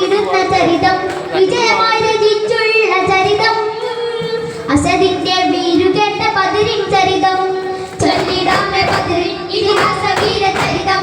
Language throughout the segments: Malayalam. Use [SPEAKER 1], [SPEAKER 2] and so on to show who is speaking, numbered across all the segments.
[SPEAKER 1] പങ്കിടുന്ന ചരിതം വിജയമായി രചിച്ചുള്ള ചരിതം. അസദിന്റെ വീരുകേട്ട പതിരിൻ ചരിതം ചൊല്ലിടാമെ പതിരിൻ ഇതിഹാസ വീര ചരിതം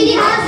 [SPEAKER 1] ইতিহাস